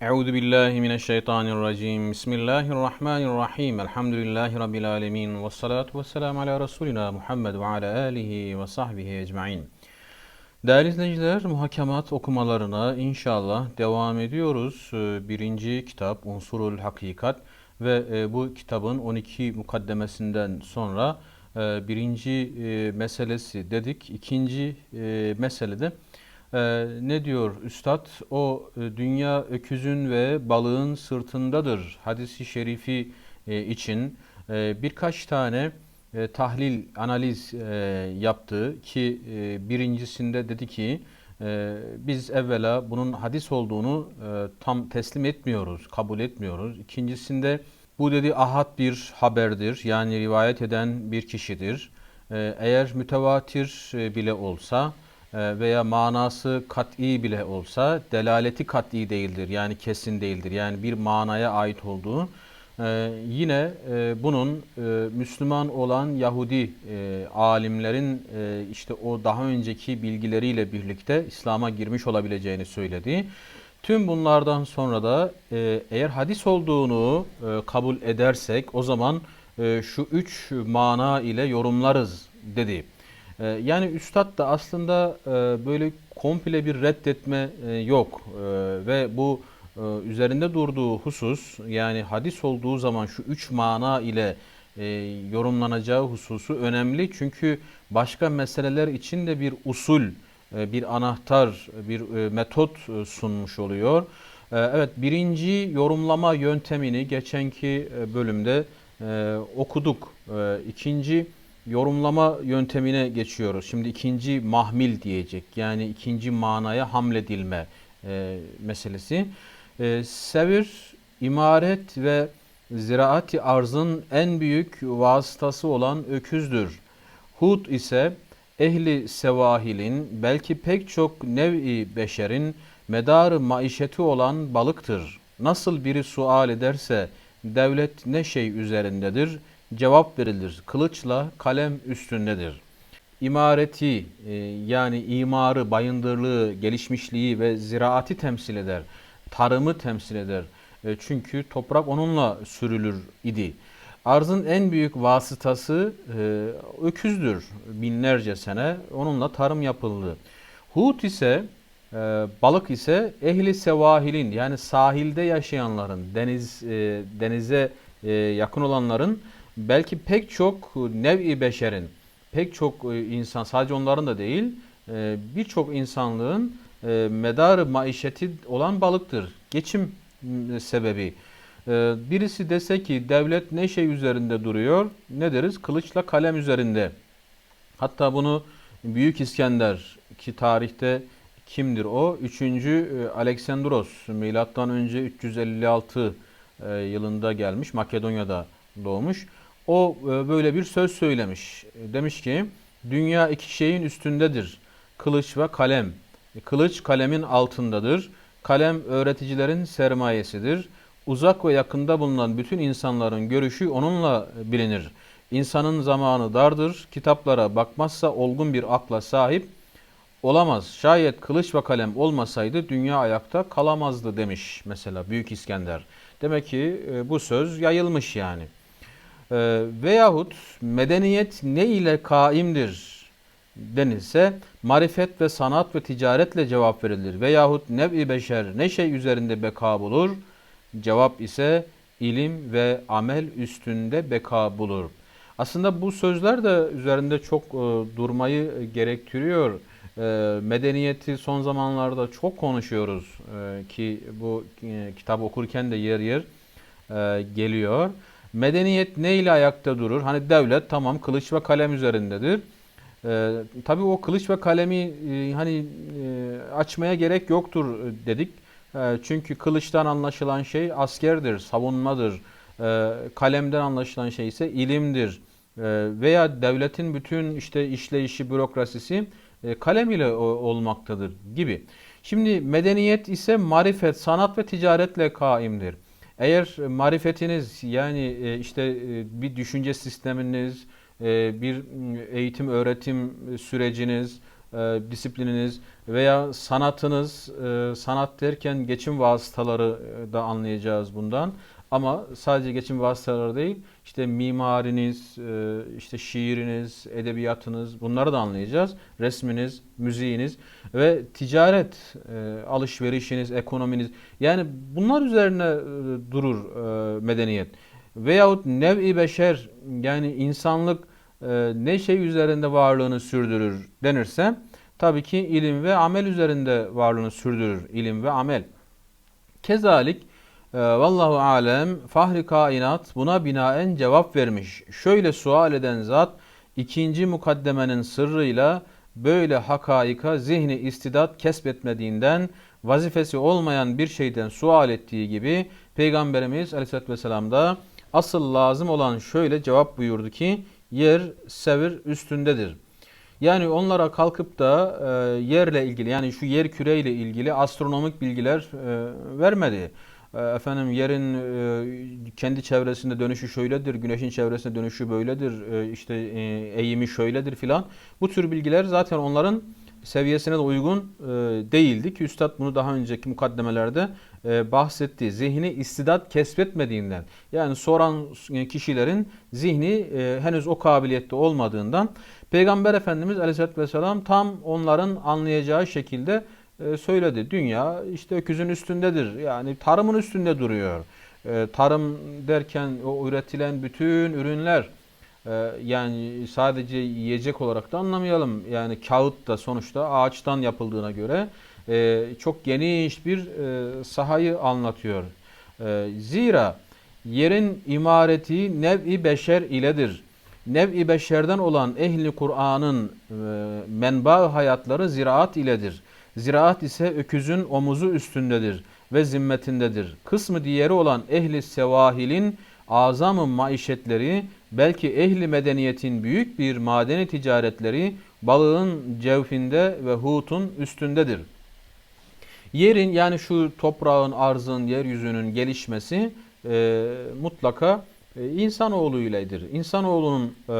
Euzu billahi mineşşeytanirracim. Bismillahirrahmanirrahim. Elhamdülillahi rabbil alamin. Ves salatu vesselam ala resulina Muhammed ve ala alihi ve sahbihi ecmaîn. Değerli izleyiciler, muhakemat okumalarına inşallah devam ediyoruz. Ee, Birinci kitap Unsurul Hakikat ve e, bu kitabın 12 mukaddemesinden sonra e, birinci e, meselesi dedik. İkinci meselede e, ne diyor Üstad? O e, dünya öküzün ve balığın sırtındadır hadisi şerifi e, için e, birkaç tane e, tahlil, analiz e, yaptı ki e, birincisinde dedi ki e, biz evvela bunun hadis olduğunu e, tam teslim etmiyoruz, kabul etmiyoruz. İkincisinde bu dedi ahad bir haberdir yani rivayet eden bir kişidir. E, eğer mütevatir e, bile olsa veya manası kat'i bile olsa delaleti kat'i değildir yani kesin değildir yani bir manaya ait olduğu ee, yine e, bunun e, Müslüman olan Yahudi e, alimlerin işte o daha önceki bilgileriyle birlikte İslam'a girmiş olabileceğini söyledi. Tüm bunlardan sonra da eğer hadis olduğunu kabul edersek o zaman şu üç mana ile yorumlarız dedi. E, yani Üstad da aslında e, böyle komple bir reddetme e, yok E, ve bu e, üzerinde durduğu husus yani hadis olduğu zaman şu üç mana ile yorumlanacağı hususu önemli. Çünkü başka meseleler için de bir usul, bir anahtar, bir e, metot sunmuş oluyor. Evet birinci yorumlama yöntemini geçenki bölümde okuduk. E, ikinci yorumlama yöntemine geçiyoruz. Şimdi ikinci mahmil diyecek yani ikinci manaya hamledilme e, meselesi. E, sevir, imaret ve ziraati arzın en büyük vasıtası olan öküzdür. Hud ise ehli sevahilin belki pek çok nev'i beşerin medarı maişeti olan balıktır. Nasıl biri sual ederse devlet ne şey üzerindedir? Cevap verilir. Kılıçla kalem üstündedir. İmareti e, yani imarı, bayındırlığı, gelişmişliği ve ziraati temsil eder tarımı temsil eder. E, çünkü toprak onunla sürülür idi. Arzın en büyük vasıtası e, öküzdür. Binlerce sene onunla tarım yapıldı. Hut ise balık ise ehli sevahilin yani sahilde yaşayanların, deniz denize yakın olanların belki pek çok nev'i beşerin, pek çok e, insan sadece onların da değil, e, birçok insanlığın e, medarı maişeti olan balıktır. Geçim sebebi. E, birisi dese ki devlet ne şey üzerinde duruyor? Ne deriz? Kılıçla kalem üzerinde. Hatta bunu Büyük İskender ki tarihte kimdir o? 3. E, Aleksandros milattan önce 356 e, yılında gelmiş. Makedonya'da doğmuş. O e, böyle bir söz söylemiş. Demiş ki dünya iki şeyin üstündedir. Kılıç ve kalem. Kılıç kalemin altındadır. Kalem öğreticilerin sermayesidir. Uzak ve yakında bulunan bütün insanların görüşü onunla bilinir. İnsanın zamanı dardır. Kitaplara bakmazsa olgun bir akla sahip olamaz. Şayet kılıç ve kalem olmasaydı dünya ayakta kalamazdı demiş mesela Büyük İskender. Demek ki e, bu söz yayılmış yani. E, veyahut medeniyet ne ile kaimdir denilse marifet ve sanat ve ticaretle cevap verilir. Veyahut nev'i beşer ne şey üzerinde beka bulur? Cevap ise ilim ve amel üstünde beka bulur. Aslında bu sözler de üzerinde çok e, durmayı gerektiriyor. E, medeniyeti son zamanlarda çok konuşuyoruz e, ki bu e, kitap okurken de yer yer e, geliyor. Medeniyet ne ile ayakta durur? Hani devlet tamam kılıç ve kalem üzerindedir. Ee, tabii o kılıç ve kalemi e, hani e, açmaya gerek yoktur dedik. E, çünkü kılıçtan anlaşılan şey askerdir, savunmadır. E, kalemden anlaşılan şey ise ilimdir. E, veya devletin bütün işte işleyişi, bürokrasisi e, kalem ile o, olmaktadır gibi. Şimdi medeniyet ise marifet, sanat ve ticaretle kaimdir. Eğer marifetiniz yani e, işte e, bir düşünce sisteminiz, e, bir eğitim öğretim süreciniz, disiplininiz veya sanatınız, sanat derken geçim vasıtaları da anlayacağız bundan. Ama sadece geçim vasıtaları değil, işte mimariniz, e, işte şiiriniz, edebiyatınız bunları da anlayacağız. Resminiz, müziğiniz ve ticaret, e, alışverişiniz, ekonominiz. Yani bunlar üzerine e, durur medeniyet. Veyahut nev-i beşer yani insanlık ne şey üzerinde varlığını sürdürür denirse tabii ki ilim ve amel üzerinde varlığını sürdürür. ilim ve amel. Kezalik e, vallahu alem fahri kainat buna binaen cevap vermiş. Şöyle sual eden zat ikinci mukaddemenin sırrıyla böyle hakaika zihni istidat kesbetmediğinden vazifesi olmayan bir şeyden sual ettiği gibi Peygamberimiz Aleyhisselatü Vesselam da asıl lazım olan şöyle cevap buyurdu ki yer sevir üstündedir. Yani onlara kalkıp da e, yerle ilgili yani şu yer küreyle ilgili astronomik bilgiler e, vermedi. E, efendim yerin e, kendi çevresinde dönüşü şöyledir, güneşin çevresinde dönüşü böyledir, e, işte eğimi şöyledir filan. Bu tür bilgiler zaten onların seviyesine de uygun değildi ki Üstad bunu daha önceki mukaddemelerde e, bahsetti. Zihni istidat kesbetmediğinden yani soran kişilerin zihni henüz o kabiliyette olmadığından Peygamber Efendimiz Aleyhisselatü Vesselam tam onların anlayacağı şekilde e, söyledi. Dünya işte öküzün üstündedir. Yani tarımın üstünde duruyor. E, tarım derken o üretilen bütün ürünler e, yani sadece yiyecek olarak da anlamayalım. Yani kağıt da sonuçta ağaçtan yapıldığına göre çok geniş bir sahayı anlatıyor. Zira yerin imareti nev-i beşer iledir. Nev-i beşerden olan ehli Kur'an'ın menba hayatları ziraat iledir. Ziraat ise öküzün omuzu üstündedir ve zimmetindedir. Kısmı diğeri olan ehli sevahilin azamı maişetleri belki ehli medeniyetin büyük bir madeni ticaretleri balığın cevfinde ve hutun üstündedir. Yerin yani şu toprağın, arzın, yeryüzünün gelişmesi e, mutlaka e, insanoğlu ileydir. İnsanoğlunun e,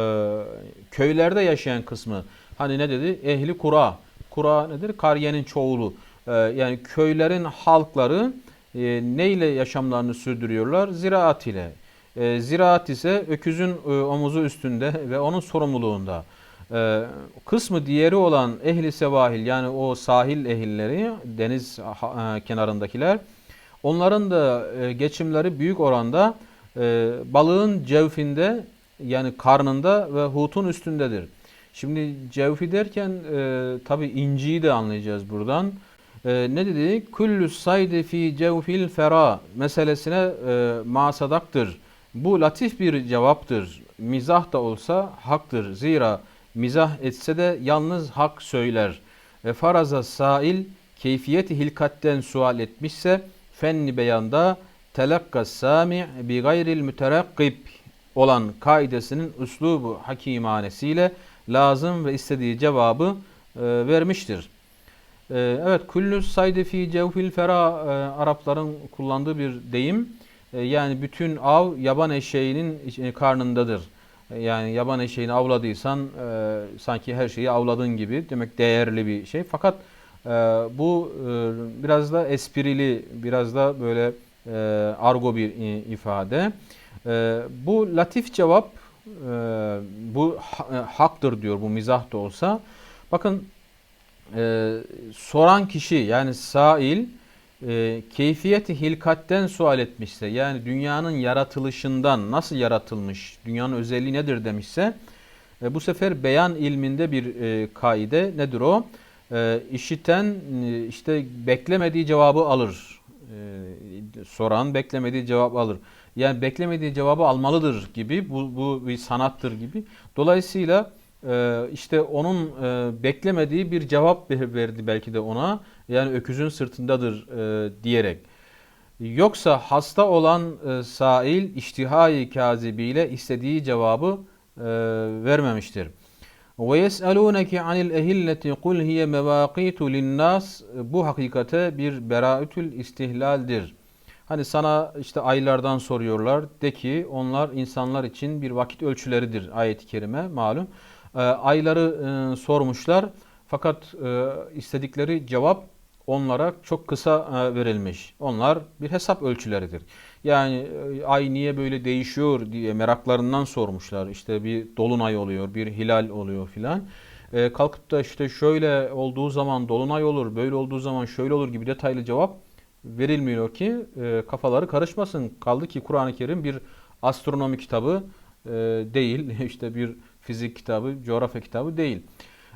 köylerde yaşayan kısmı hani ne dedi? Ehli kura Kura nedir? Kariyenin çoğulu. Ee, yani köylerin halkları e, ne ile yaşamlarını sürdürüyorlar? Ziraat ile. E, ziraat ise öküzün e, omuzu üstünde ve onun sorumluluğunda. E, kısmı diğeri olan ehli sevahil yani o sahil ehilleri, deniz e, kenarındakiler, onların da e, geçimleri büyük oranda balığın cevfinde yani karnında ve hutun üstündedir. Şimdi cevfi derken e, tabi inciyi de anlayacağız buradan. E, ne dedi? Küllü saydi fi cevfil fera meselesine e, masadaktır. Bu latif bir cevaptır. Mizah da olsa haktır. Zira mizah etse de yalnız hak söyler. Ve faraza sail keyfiyeti hilkatten sual etmişse fenni beyanda telakka sami bi gayril müterakkib olan kaidesinin üslubu hakimanesiyle lazım ve istediği cevabı e, vermiştir. E, evet, küllü saydi fi cevfil fera e, Arapların kullandığı bir deyim. E, yani bütün av yaban eşeğinin karnındadır. E, yani yaban eşeğini avladıysan e, sanki her şeyi avladın gibi demek değerli bir şey. Fakat e, bu e, biraz da esprili, biraz da böyle e, argo bir e, ifade. E, bu latif cevap e, bu ha, e, haktır diyor bu mizah da olsa. Bakın e, soran kişi yani sail e, keyfiyeti hilkatten sual etmişse yani dünyanın yaratılışından nasıl yaratılmış, dünyanın özelliği nedir demişse e, bu sefer beyan ilminde bir e, kaide nedir o? E, işiten e, işte beklemediği cevabı alır. E, soran beklemediği cevap alır yani beklemediği cevabı almalıdır gibi bu, bu bir sanattır gibi. Dolayısıyla e, işte onun e, beklemediği bir cevap verdi belki de ona. Yani öküzün sırtındadır e, diyerek. Yoksa hasta olan e, sail iştihai kazibiyle istediği cevabı vermemiştir. Ve yes'alûneke anil ehilleti kul hiye mevâkîtu linnâs bu hakikate bir beraütül istihlaldir. Hani sana işte aylardan soruyorlar. De ki onlar insanlar için bir vakit ölçüleridir ayet-i kerime malum. E, ayları e, sormuşlar. Fakat e, istedikleri cevap onlara çok kısa e, verilmiş. Onlar bir hesap ölçüleridir. Yani ay niye böyle değişiyor diye meraklarından sormuşlar. İşte bir dolunay oluyor, bir hilal oluyor filan. Kalkıp da işte şöyle olduğu zaman dolunay olur, böyle olduğu zaman şöyle olur gibi detaylı cevap verilmiyor ki e, kafaları karışmasın. Kaldı ki Kur'an-ı Kerim bir astronomi kitabı e, değil, işte bir fizik kitabı, coğrafya kitabı değil.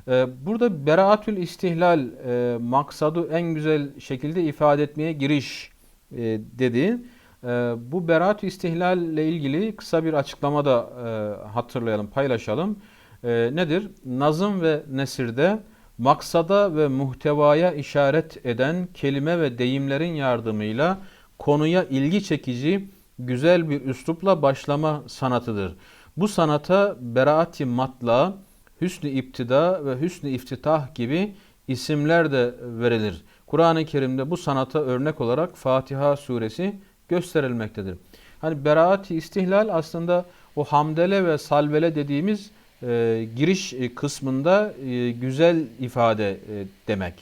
E, burada beraatül istihlal e, maksadı en güzel şekilde ifade etmeye giriş e, dedi. E, bu beraatül istihlal ile ilgili kısa bir açıklama da e, hatırlayalım, paylaşalım. E, nedir? Nazım ve nesirde maksada ve muhtevaya işaret eden kelime ve deyimlerin yardımıyla konuya ilgi çekici güzel bir üslupla başlama sanatıdır. Bu sanata beraati matla, hüsnü iptida ve hüsnü iftitah gibi isimler de verilir. Kur'an-ı Kerim'de bu sanata örnek olarak Fatiha suresi gösterilmektedir. Hani beraati istihlal aslında o hamdele ve salvele dediğimiz e, giriş kısmında e, güzel ifade e, demek.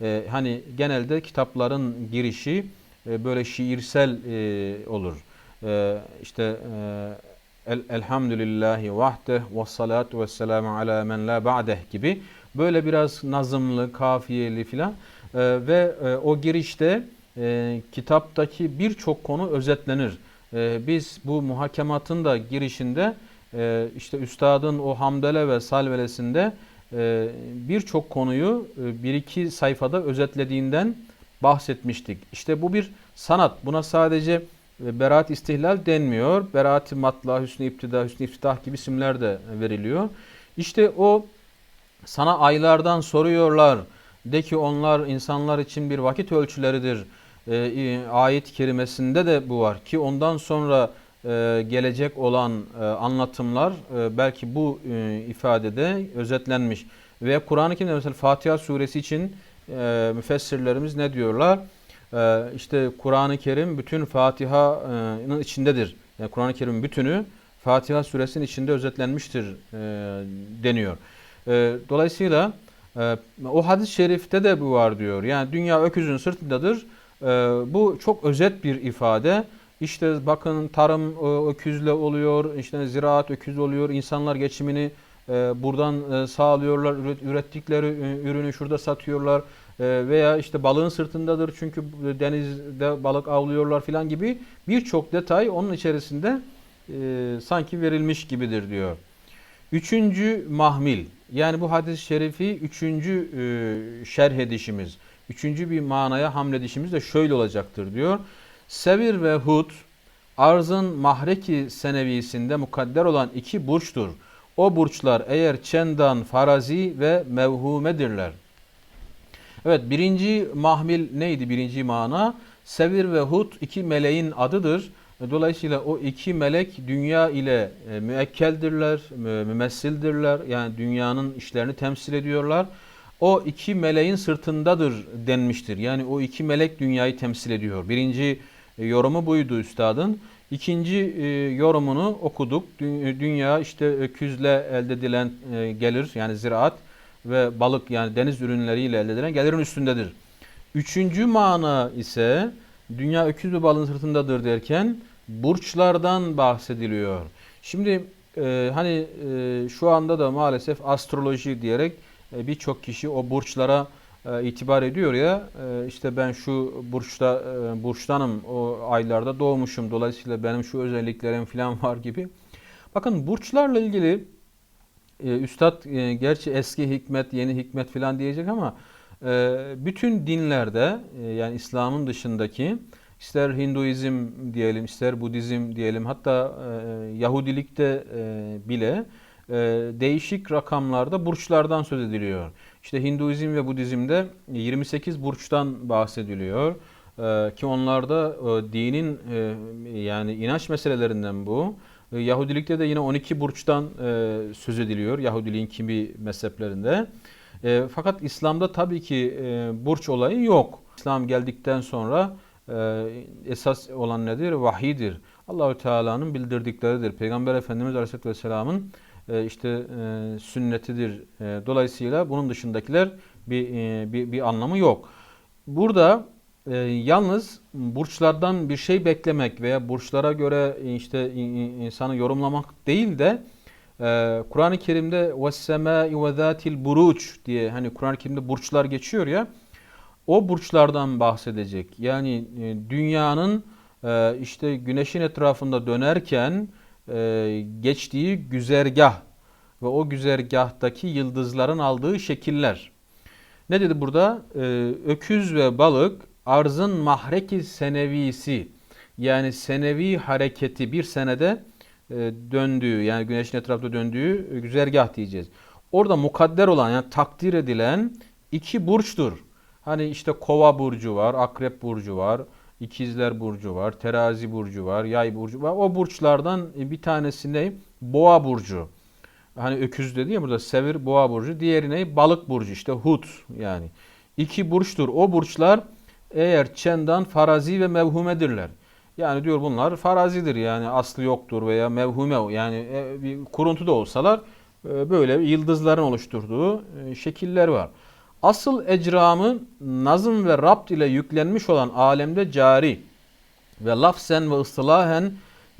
E, hani genelde kitapların girişi e, böyle şiirsel e, olur. E, işte e, el, elhamdülillahi vahdeh ve salatu ve selamu ala men la ba'deh gibi böyle biraz nazımlı, kafiyeli filan e, ve e, o girişte e, kitaptaki birçok konu özetlenir. E, biz bu muhakematın da girişinde e, işte üstadın o hamdele ve salvelesinde e, birçok konuyu e, bir iki sayfada özetlediğinden bahsetmiştik. İşte bu bir sanat. Buna sadece e, beraat istihlal denmiyor. Beraat-i matla, hüsnü iptida, hüsnü iftitah gibi isimler de veriliyor. İşte o sana aylardan soruyorlar. De ki onlar insanlar için bir vakit ölçüleridir. E, ayet kerimesinde de bu var ki ondan sonra e, gelecek olan e, anlatımlar e, belki bu e, ifadede özetlenmiş. Ve Kur'an-ı Kerim'de mesela Fatiha suresi için müfessirlerimiz ne diyorlar? E, işte Kur'an-ı Kerim bütün Fatiha'nın içindedir. Yani Kur'an-ı Kerim'in bütünü Fatiha suresinin içinde özetlenmiştir deniyor. Dolayısıyla o hadis-i şerifte de bu var diyor. Yani dünya öküzün sırtındadır. Bu çok özet bir ifade. İşte bakın tarım e, öküzle oluyor, işte ziraat öküz oluyor. İnsanlar geçimini e, buradan e, sağlıyorlar. Ürettikleri ürünü şurada satıyorlar. Veya işte balığın sırtındadır çünkü denizde balık avlıyorlar filan gibi birçok detay onun içerisinde sanki verilmiş gibidir diyor. Üçüncü mahmil yani bu hadis-i şerifi üçüncü şerh edişimiz, üçüncü bir manaya hamledişimiz de şöyle olacaktır diyor. Sevir ve Hud arzın mahreki senevisinde mukadder olan iki burçtur. O burçlar eğer çendan, farazi ve mevhumedirler. Evet birinci mahmil neydi birinci mana? Sevir ve Hud iki meleğin adıdır. Dolayısıyla o iki melek dünya ile e, müekkeldirler, mümessildirler. Yani dünyanın işlerini temsil ediyorlar. O iki meleğin sırtındadır denmiştir. Yani o iki melek dünyayı temsil ediyor. Birinci yorumu buydu üstadın. İkinci e, yorumunu okuduk. Dünya işte öküzle elde edilen e, gelir yani ziraat ve balık yani deniz ürünleriyle elde edilen gelirin üstündedir. Üçüncü mana ise dünya öküz ve balığın sırtındadır derken burçlardan bahsediliyor. Şimdi e, hani e, şu anda da maalesef astroloji diyerek e, birçok kişi o burçlara e, itibar ediyor ya e, işte ben şu burçta e, burçtanım o aylarda doğmuşum dolayısıyla benim şu özelliklerim falan var gibi. Bakın burçlarla ilgili üstad gerçi eski hikmet yeni hikmet falan diyecek ama bütün dinlerde yani İslam'ın dışındaki ister Hinduizm diyelim ister Budizm diyelim hatta Yahudilikte bile değişik rakamlarda burçlardan söz ediliyor. İşte Hinduizm ve Budizm'de 28 burçtan bahsediliyor. Ee, ki onlarda e, dinin e, yani inanç meselelerinden bu. Yahudilikte de yine 12 burçtan e, söz ediliyor Yahudiliğin kimi mezheplerinde. Fakat İslam'da tabii ki burç olayı yok. İslam geldikten sonra esas olan nedir? Vahidir. Allahü Teala'nın bildirdikleridir. Peygamber Efendimiz Aleyhisselatü Vesselam'ın e, işte e, sünnetidir. E, dolayısıyla bunun dışındakiler bir, e, bir, bir anlamı yok. Burada e, yalnız burçlardan bir şey beklemek veya burçlara göre işte insanı yorumlamak değil de e, Kur'an-ı Kerim'de وَالسَّمَاءِ وَذَاتِ الْبُرُوچ diye hani Kur'an-ı Kerim'de burçlar geçiyor ya o burçlardan bahsedecek. Yani e, dünyanın e, işte güneşin etrafında dönerken e, geçtiği güzergah ve o güzergahtaki yıldızların aldığı şekiller. Ne dedi burada? E, öküz ve balık arzın mahreki senevisi yani senevi hareketi bir senede e, döndüğü yani güneşin etrafında döndüğü güzergah diyeceğiz. Orada mukadder olan yani takdir edilen iki burçtur. Hani işte kova burcu var, akrep burcu var, ikizler burcu var, terazi burcu var, yay burcu var. O burçlardan bir tanesi ne? Boğa burcu. Hani öküz dedi ya burada sevir boğa burcu. Diğeri ne? Balık burcu işte hut yani. İki burçtur. O burçlar eğer çendan farazi ve mevhumedirler. Yani diyor bunlar farazidir yani aslı yoktur veya mevhume yani e, bir kuruntu da olsalar e, böyle yıldızların oluşturduğu e, şekiller var. Asıl ecramı nazım ve rapt ile yüklenmiş olan alemde cari ve lafzen ve ıslahen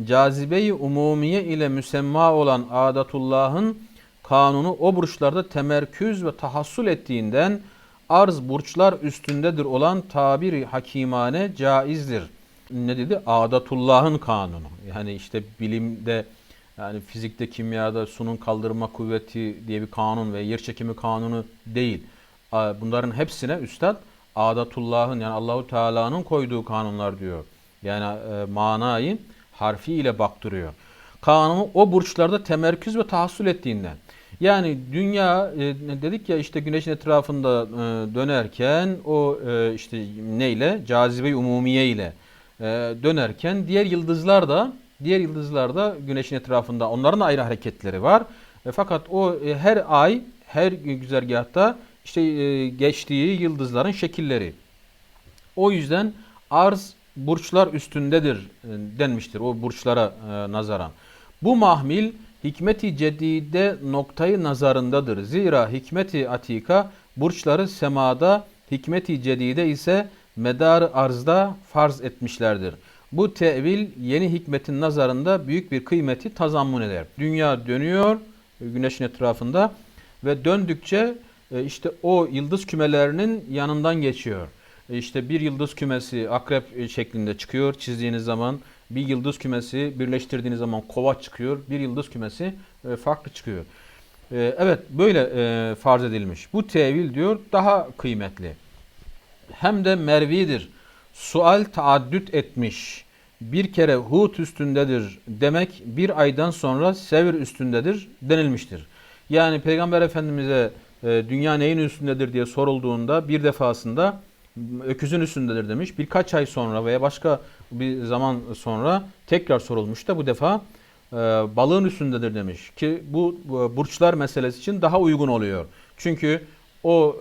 cazibeyi umumiye ile müsemma olan adatullahın kanunu o burçlarda temerküz ve tahassul ettiğinden arz burçlar üstündedir olan tabiri hakimane caizdir. Ne dedi? Adatullah'ın kanunu. Yani işte bilimde yani fizikte, kimyada sunun kaldırma kuvveti diye bir kanun ve yer çekimi kanunu değil. Bunların hepsine üstad adatullah'ın yani Allahu Teala'nın koyduğu kanunlar diyor. Yani e, manayı harfi ile baktırıyor. Kanunu o burçlarda temerküz ve tahassul ettiğinden. Yani dünya e, dedik ya işte güneşin etrafında e, dönerken o e, işte neyle cazibe umumiye ile e, dönerken diğer yıldızlar da diğer yıldızlar da güneşin etrafında onların ayrı hareketleri var. E, fakat o e, her ay her güzergahta işte e, geçtiği yıldızların şekilleri. O yüzden arz burçlar üstündedir e, denmiştir o burçlara e, nazaran. Bu mahmil hikmeti cedide noktayı nazarındadır. Zira hikmeti atika burçları semada, hikmeti cedide ise medar arzda farz etmişlerdir. Bu tevil yeni hikmetin nazarında büyük bir kıymeti tazammun eder. Dünya dönüyor güneşin etrafında ve döndükçe işte o yıldız kümelerinin yanından geçiyor. E, işte bir yıldız kümesi akrep e, şeklinde çıkıyor çizdiğiniz zaman. Bir yıldız kümesi birleştirdiğiniz zaman kova çıkıyor. Bir yıldız kümesi farklı çıkıyor. Evet böyle farz edilmiş. Bu tevil diyor daha kıymetli. Hem de mervidir. Sual taaddüt etmiş. Bir kere Hud üstündedir demek bir aydan sonra Sevir üstündedir denilmiştir. Yani Peygamber Efendimiz'e e, dünya neyin üstündedir diye sorulduğunda bir defasında öküzün üstündedir demiş. Birkaç ay sonra veya başka bir zaman sonra tekrar sorulmuş da bu defa e, balığın üstündedir demiş. Ki bu burçlar meselesi için daha uygun oluyor. Çünkü o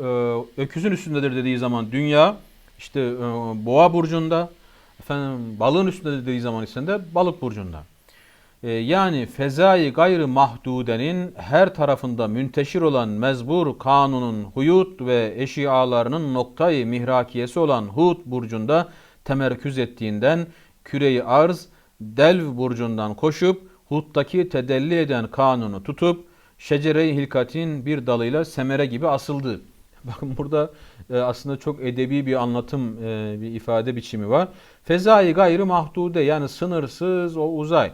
e, öküzün üstündedir dediği zaman dünya işte boğa burcunda efendim balığın üstündedir dediği zaman ise de balık burcunda. Ee, yani fezai gayrı mahdudenin her tarafında münteşir olan mezbur kanunun huyut ve eşialarının noktayı mihrakiyesi olan Hud burcunda temerküz ettiğinden küreyi arz Delv burcundan koşup Hud'daki tedelli eden kanunu tutup şecere-i hilkatin bir dalıyla semere gibi asıldı. Bakın burada e, aslında çok edebi bir anlatım, e, bir ifade biçimi var. Fezai gayrı mahdude yani sınırsız o uzay.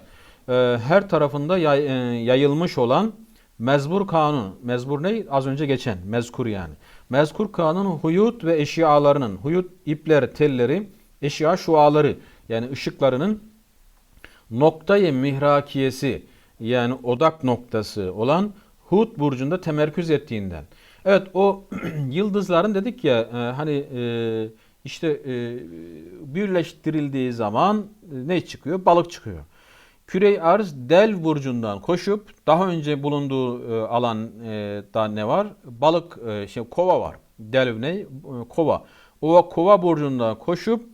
Ee, her tarafında yay, e, yayılmış olan mezbur kanun. Mezbur ne? Az önce geçen. Mezkur yani. Mezkur kanun huyut ve eşyalarının. Huyut ipler, telleri, eşya şuaları yani ışıklarının noktayı mihrakiyesi yani odak noktası olan Hud burcunda temerküz ettiğinden. Evet o yıldızların dedik ya e, hani e, işte birleştirildiği zaman ne çıkıyor? Balık çıkıyor. Kürey arz Del burcundan koşup daha önce bulunduğu e, alan e, da ne var? Balık e, şey kova var. Delv ne? E, kova. O kova burcundan koşup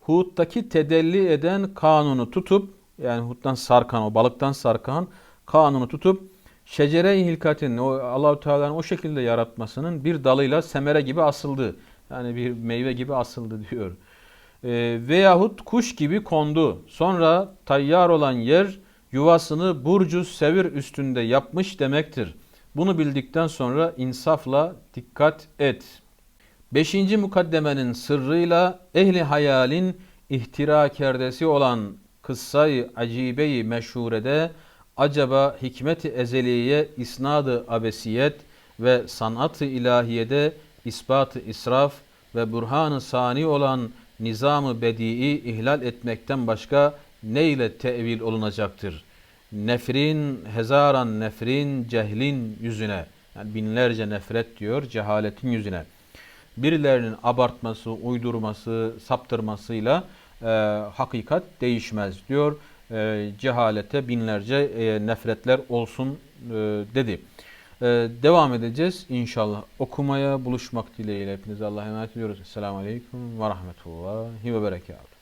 Hud'daki tedelli eden kanunu tutup yani Hud'dan sarkan o balıktan sarkan kanunu tutup şecere-i hilkatin o Allahu Teala'nın o şekilde yaratmasının bir dalıyla semere gibi asıldı. Yani bir meyve gibi asıldı diyor. E, veyahut kuş gibi kondu. Sonra tayyar olan yer yuvasını burcu sevir üstünde yapmış demektir. Bunu bildikten sonra insafla dikkat et. Beşinci mukaddemenin sırrıyla ehli hayalin ihtira kerdesi olan kıssayı acibeyi meşhurede acaba hikmeti ezeliye isnadı abesiyet ve sanatı ilahiyede ispatı israf ve burhanı sani olan nizamı bedii ihlal etmekten başka ne ile tevil olunacaktır? Nefrin, hezaran nefrin, cehlin yüzüne. Yani binlerce nefret diyor cehaletin yüzüne. Birilerinin abartması, uydurması, saptırmasıyla e, hakikat değişmez diyor. E, cehalete binlerce e, nefretler olsun e, dedi. E, devam edeceğiz inşallah. Okumaya buluşmak dileğiyle hepinize Allah'a emanet ediyoruz. Esselamu Aleyküm ve Rahmetullahi ve Berekatuhu.